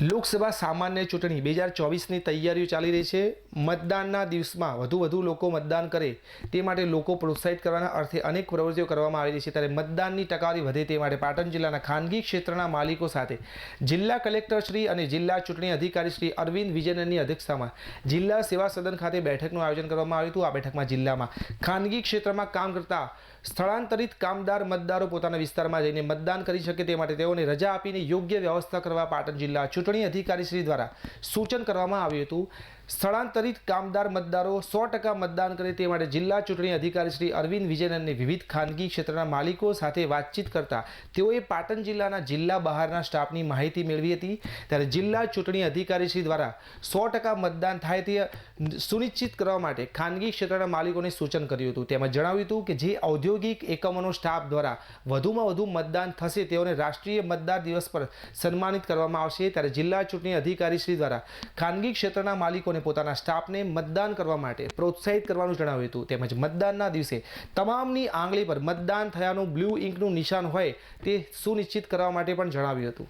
લોકસભા સામાન્ય ચૂંટણી બે હજાર ચોવીસની તૈયારીઓ ચાલી રહી છે. મતદાનના દિવસમાં વધુ વધુ લોકો મતદાન કરે તે માટે લોકો પ્રોત્સાહિત કરવાના અર્થે અનેક પ્રવૃત્તિઓ કરવામાં આવી રહી છે. ત્યારે મતદાનની ટકાવારી વધે તે માટે પાટણ જિલ્લાના ખાનગી ક્ષેત્રના માલિકો સાથે જિલ્લા કલેક્ટર શ્રી અને જિલ્લા ચૂંટણી અધિકારી શ્રી અરવિંદ વિજયનની અધ્યક્ષતામાં જિલ્લા સેવા સદન ખાતે બેઠકનું આયોજન કરવામાં આવ્યું હતું. આ બેઠકમાં જિલ્લામાં ખાનગી ક્ષેત્રમાં કામ કરતા સ્થળાંતરિત કામદાર મતદારો પોતાના વિસ્તારમાં જઈને મતદાન કરી શકે તે માટે તેઓને રજા આપીને યોગ્ય વ્યવસ્થા કરવા પાટણ જિલ્લા ચૂંટણી અધિકારી શ્રી દ્વારા સૂચન કરવામાં આવ્યું હતું. સ્થળાંતરિત કામદાર મતદારો સો મતદાન કરે તે માટે જિલ્લા ચૂંટણી અધિકારી અરવિંદ વિજયનને વિવિધ ખાનગી ક્ષેત્રના માલિકો સાથે વાતચીત કરતા તેઓએ પાટણ જિલ્લાના જિલ્લા બહારના સ્ટાફની માહિતી મેળવી હતી. ત્યારે જિલ્લા ચૂંટણી અધિકારી શ્રી દ્વારા સો ટકા મતદાન થાય તે સુનિશ્ચિત કરવા માટે ખાનગી ક્ષેત્રના માલિકોને સૂચન કર્યું હતું. તેમાં જણાવ્યું હતું કે જે ઔદ્યોગિક એકમોનો સ્ટાફ દ્વારા વધુમાં વધુ મતદાન થશે તેઓને રાષ્ટ્રીય મતદાર દિવસ પર સન્માનિત કરવામાં આવશે. ત્યારે જિલ્લા ચૂંટણી અધિકારી શ્રી દ્વારા ખાનગી ક્ષેત્રના માલિકોને પોતાના સ્ટાફને મતદાન કરવા માટે પ્રોત્સાહિત કરવાનું જણાવ્યું હતું. તેમજ મતદાનના દિવસે તમામની આંગળી પર મતદાન થયાનું બ્લુ ઇંકનું નિશાન હોય તે સુનિશ્ચિત કરવા માટે પણ જણાવ્યું હતું.